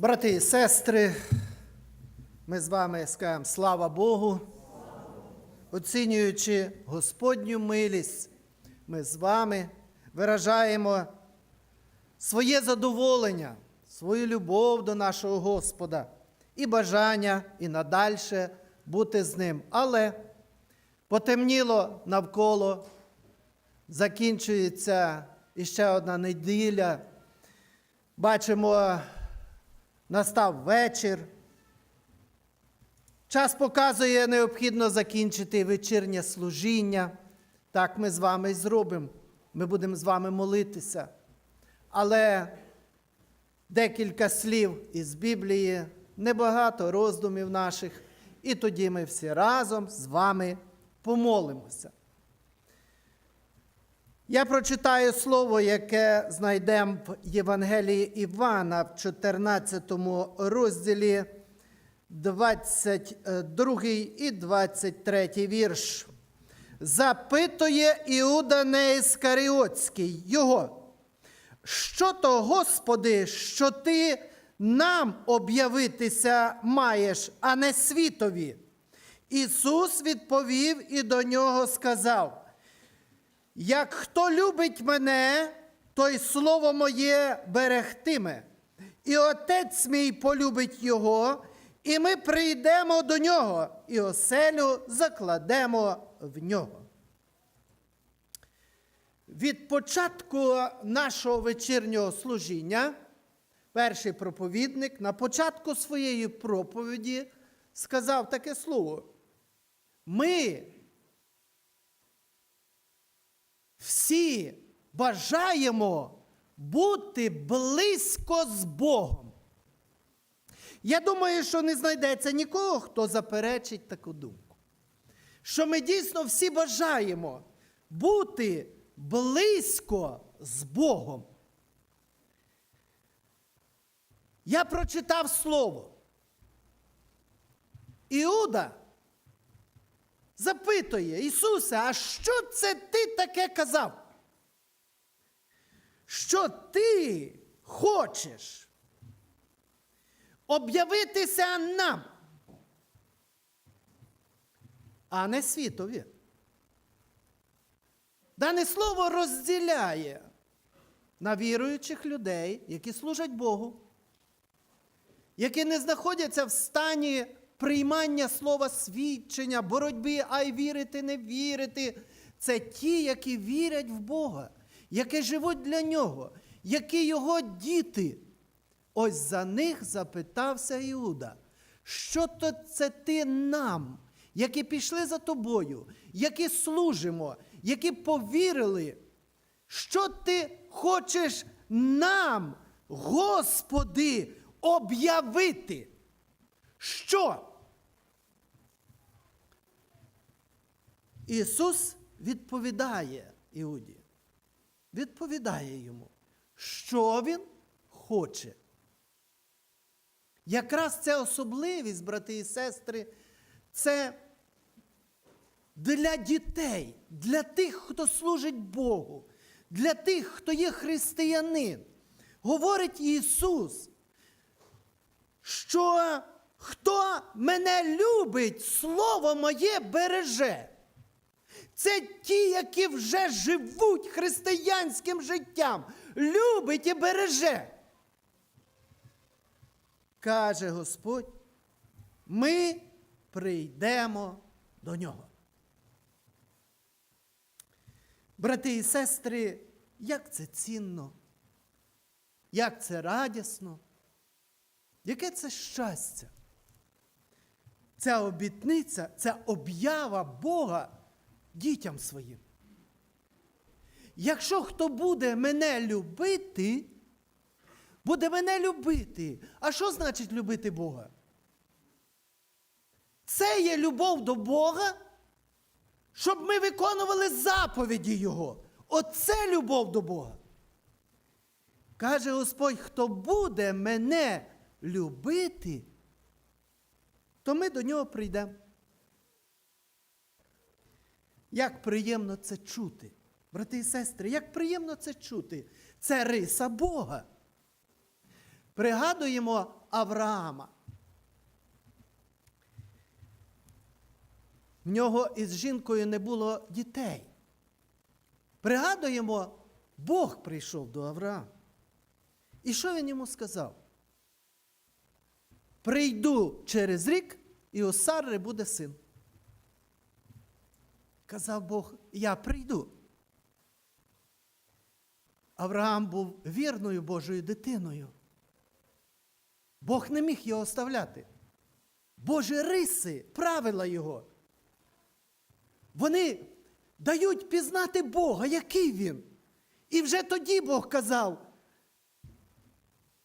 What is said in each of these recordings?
Брати і сестри, ми з вами скажемо слава Богу. Оцінюючи Господню милість, ми з вами виражаємо своє задоволення, свою любов до нашого Господа і бажання і надальше бути з ним. Але потемніло навколо, закінчується іще одна неділя. Бачимо, настав вечір. Час показує, необхідно закінчити вечірнє служіння. Так ми з вами і зробимо. Ми будемо з вами молитися. Але декілька слів із Біблії, небагато роздумів наших, і тоді ми всі разом з вами помолимося. Я прочитаю слово, яке знайдемо в Євангелії Івана в 14 розділі 22 і 23 вірш. Запитує Іуда Неіскаріотський його. Що то, Господи, що ти нам об'явитися маєш, а не світові? Ісус відповів і до нього сказав: Як хто любить мене, той слово моє берегтиме, і отець мій полюбить його, і ми прийдемо до нього, і оселю закладемо в нього. Від початку нашого вечірнього служіння перший проповідник на початку своєї проповіді сказав таке слово. Ми всі бажаємо бути близько з Богом. Я думаю, що не знайдеться нікого, хто заперечить таку думку. Що ми дійсно всі бажаємо бути близько з Богом. Я прочитав слово. Іуда запитує Ісуса, а що це ти таке казав? Що ти хочеш об'явитися нам, а не світові? Дане слово розділяє на віруючих людей, які служать Богу, які не знаходяться в стані приймання слова свідчення, боротьби, ай вірити, не вірити. Це ті, які вірять в Бога, які живуть для нього, які його діти. Ось за них запитався Іуда, що то це ти нам, які пішли за тобою, які служимо, які повірили, що ти хочеш нам, Господи, об'явити? Що? Ісус відповідає Іуді, відповідає йому, що Він хоче. Якраз це особливість, брати і сестри, це для дітей, для тих, хто служить Богу, для тих, хто є християнин. Говорить Ісус, що хто мене любить, Слово моє береже. Це ті, які вже живуть християнським життям, любить і береже. Каже Господь, ми прийдемо до нього. Брати і сестри, як це цінно, як це радісно, яке це щастя. Ця обітниця, ця об'ява Бога дітям своїм. Якщо хто буде мене любити, буде мене любити. А що значить любити Бога? Це є любов до Бога, щоб ми виконували заповіді Його. Оце любов до Бога. Каже Господь, хто буде мене любити, то ми до нього прийдемо. Як приємно це чути, брати і сестри, як приємно це чути. Це риса Бога. пригадуємо Авраама. В нього із жінкою не було дітей. Пригадуємо, Бог прийшов до Авраама. І що він йому сказав? Прийду через рік, і у Сарри буде син. Казав Бог, я прийду. Авраам був вірною Божою дитиною. Бог не міг його оставляти. Божі риси, правила його. Вони дають пізнати Бога, який він. І вже тоді Бог казав: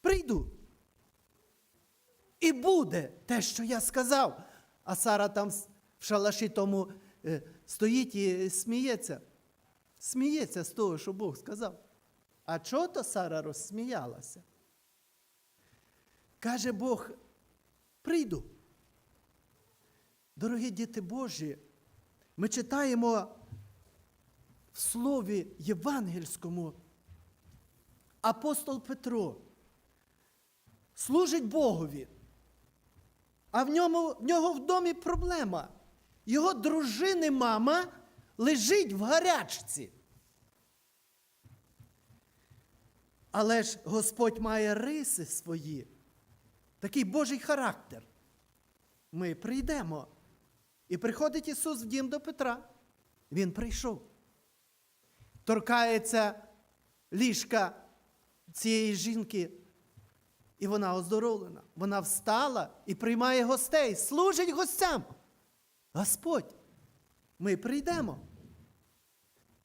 прийду. І буде те, що я сказав. А Сара там в шалаші тому е, стоїть і сміється. Сміється з того, що Бог сказав. А чого то Сара розсміялася? Каже Бог, прийду. Дорогі діти Божі, ми читаємо в слові євангельському апостол Петро служить Богові, а в, ньому, в нього в домі проблема. Його дружини мама лежить в гарячці. Але ж Господь має риси свої, такий Божий характер. Ми прийдемо. І приходить Ісус в дім до Петра. Він прийшов. Торкається ліжка цієї жінки, і вона оздоровлена. Вона встала і приймає гостей, служить гостям. Господь, ми прийдемо.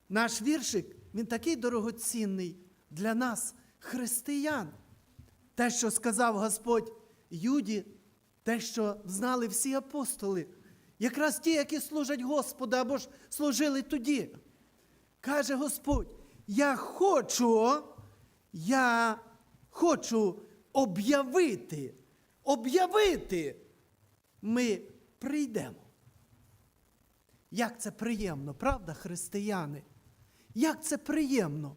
Наш віршик, він такий дорогоцінний для нас, християн. Те, що сказав Господь Юді, те, що знали всі апостоли, якраз ті, які служать Господу або ж служили тоді. Каже Господь, я хочу, я хочу об'явити, об'явити, ми прийдемо. Як це приємно, правда, християни? Як це приємно?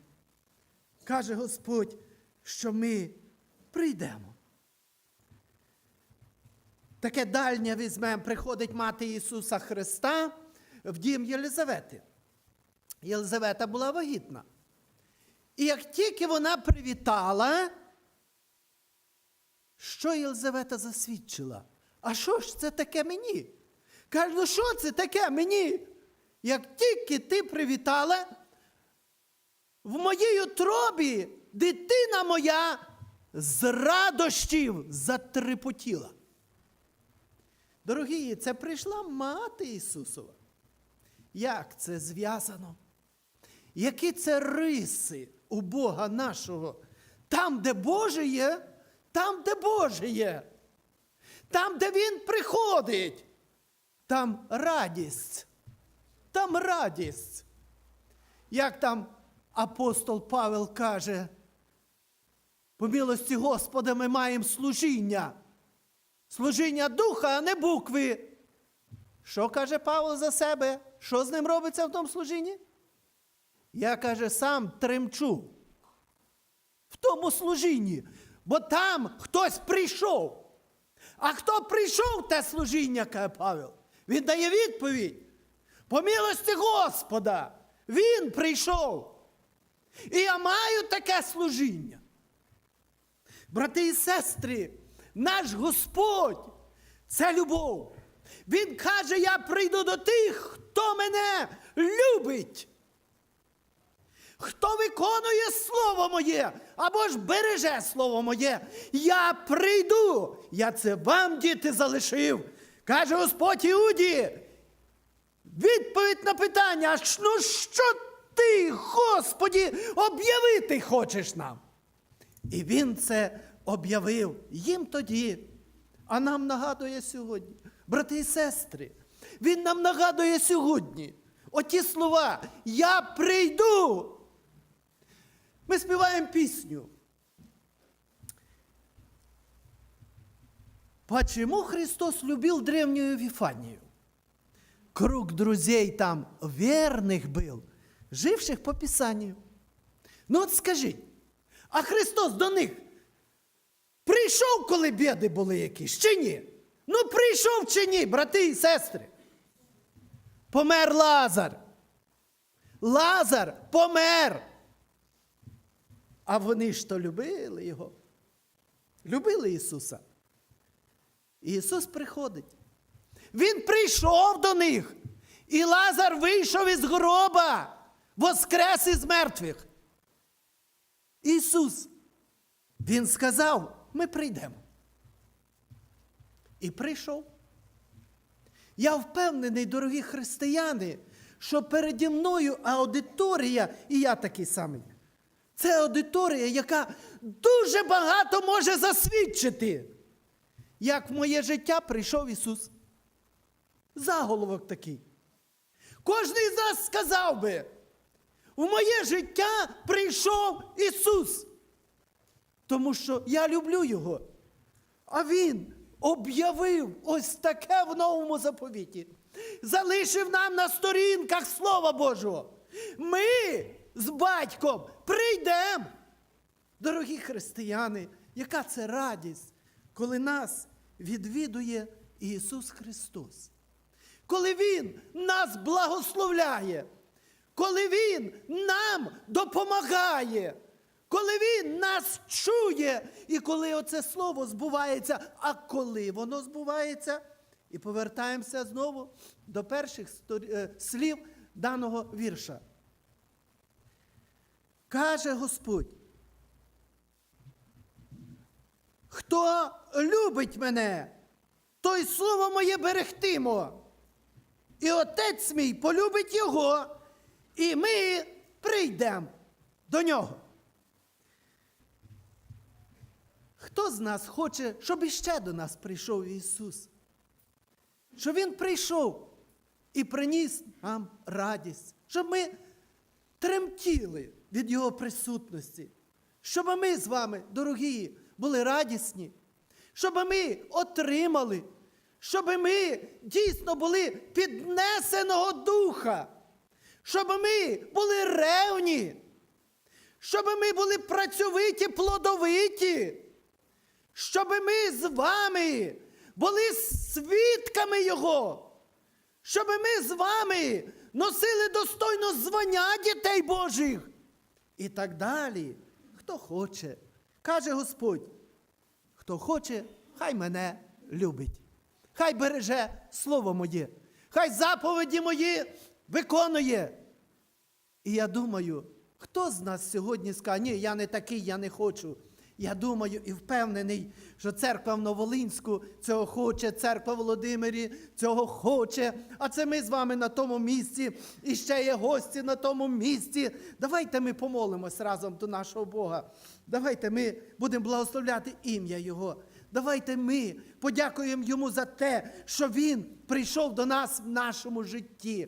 Каже Господь, що ми прийдемо. Таке дальнє візьмемо, приходить мати Ісуса Христа в дім Єлизавети. Єлизавета була вагітна. І як тільки вона привітала, що Єлизавета засвідчила? А що ж це таке мені? Каже, ну що це таке мені? Як тільки ти привітала, в моїй утробі дитина моя з радощів затрепотіла. Дорогі, це прийшла мати Ісусова. Як це зв'язано? Які це риси у Бога нашого? Там, де Боже є, там, де Боже є. Там, де Він приходить, там радість. Там радість. Як там апостол Павел каже, по милості Господа ми маємо служіння. Служіння духа, а не букви. Що каже Павло за себе? Що з ним робиться в тому служінні? Я каже, сам тремчу в тому служінні, бо там хтось прийшов. А хто прийшов те служіння, каже Павел? Він дає відповідь. По милості Господа, він прийшов. І я маю таке служіння. Брати і сестри, наш Господь це любов. Він каже: я прийду до тих, хто мене любить. Хто виконує слово моє або ж береже слово моє, я прийду. Я це вам, діти, залишив. Каже Господь Іуді. Відповідь на питання, ну що ти, Господі, об'явити хочеш нам? І він це об'явив їм тоді, а нам нагадує сьогодні. Брати і сестри, він нам нагадує сьогодні. Оті слова Я прийду. Ми співаємо пісню. Почему Христос любил древнюю Вифанию? Круг друзей там верных был, живших по Писанию. Ну от скажіть, а Христос до них прийшов, коли біди були якісь, чи ні? Ну, прийшов чи ні, брати і сестри. Помер Лазар. Лазар помер. А вони ж то любили його. Любили Ісуса. Ісус приходить. Він прийшов до них. І Лазар вийшов із гроба, воскрес із мертвих. Ісус, Він сказав, ми прийдемо. І прийшов. Я впевнений, дорогі християни, що переді мною аудиторія, і я такий самий. Це аудиторія, яка дуже багато може засвідчити, як в моє життя прийшов Ісус. Заголовок такий. Кожний з нас сказав би, в моє життя прийшов Ісус. Тому що я люблю Його. А Він об'явив ось таке в новому заповіті. Залишив нам на сторінках Слова Божого. Ми з батьком прийдемо. Дорогі християни, яка це радість, коли нас відвідує Ісус Христос. Коли Він нас благословляє, коли Він нам допомагає, коли Він нас чує, і коли оце слово збувається, а коли воно збувається, і повертаємося знову до перших е, слів даного вірша. Каже Господь, хто любить мене, той слово моє берегтимо. І отець мій полюбить його, і ми прийдемо до нього. Хто з нас хоче, щоб іще до нас прийшов Ісус? Щоб Він прийшов і приніс нам радість, щоб ми тремтіли від Його присутності, щоб ми з вами, дорогі, були радісні, щоб ми отримали, щоб ми дійсно були піднесеного духа, щоб ми були ревні, щоб ми були працьовиті, плодовиті, щоб ми з вами були свідками Його, щоб ми з вами носили достойно звання дітей Божих. І так далі. Хто хоче, каже Господь, хто хоче, хай мене любить. Хай береже слово моє, хай заповіді мої виконує. І я думаю, хто з нас сьогодні скаже, ні, я не такий, я не хочу. Я думаю і впевнений, що церква в Новолинську цього хоче, церква Володимирі цього хоче. А це ми з вами на тому місці, і ще є гості на тому місці. Давайте ми помолимось разом до нашого Бога. Давайте ми будемо благословляти ім'я Його. Давайте ми подякуємо Йому за те, що Він прийшов до нас в нашому житті.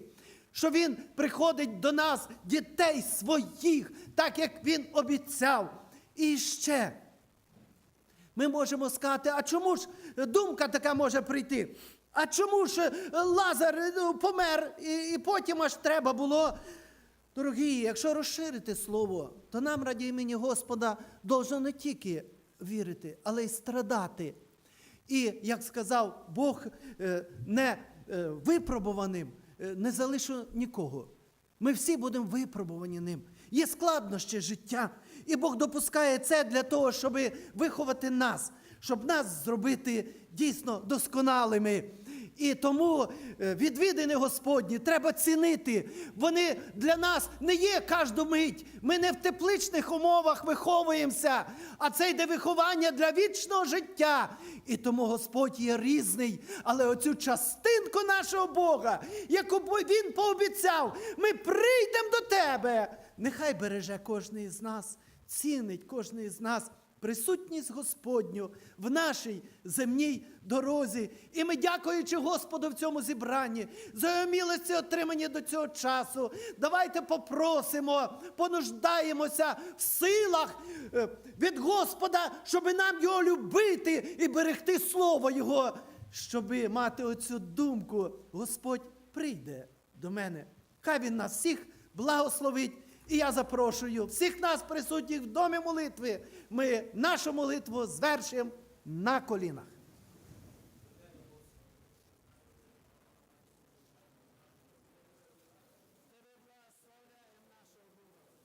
Що Він приходить до нас, дітей своїх, так як Він обіцяв. І ще ми можемо сказати, а чому ж думка така може прийти? А чому ж е, Лазар е, ну, помер, і, і потім аж треба було. Дорогі, якщо розширити слово, то нам раді імені Господа должно не тільки вірити, але й страдати. І, як сказав Бог, е, не випробуваним не залишу нікого. Ми всі будемо випробувані ним. Є складнощі життя, і Бог допускає це для того, щоб виховати нас, щоб нас зробити дійсно досконалими. І тому е, відвідини Господні треба цінити. Вони для нас не є кожну мить. Ми не в тепличних умовах виховуємося, а це йде виховання для вічного життя. І тому Господь є різний. Але оцю частинку нашого Бога, яку Він пообіцяв, ми прийдемо до тебе. Нехай береже кожний з нас, цінить кожний з нас присутність Господню в нашій земній дорозі. І ми, дякуючи Господу в цьому зібранні, за його милості отримані до цього часу. Давайте попросимо, понуждаємося в силах е, від Господа, щоб нам його любити і берегти Слово Його, щоб мати оцю думку. Господь прийде до мене. Хай Він нас всіх благословить. І я запрошую всіх нас, присутніх в домі молитви. Ми нашу молитву звершимо на колінах.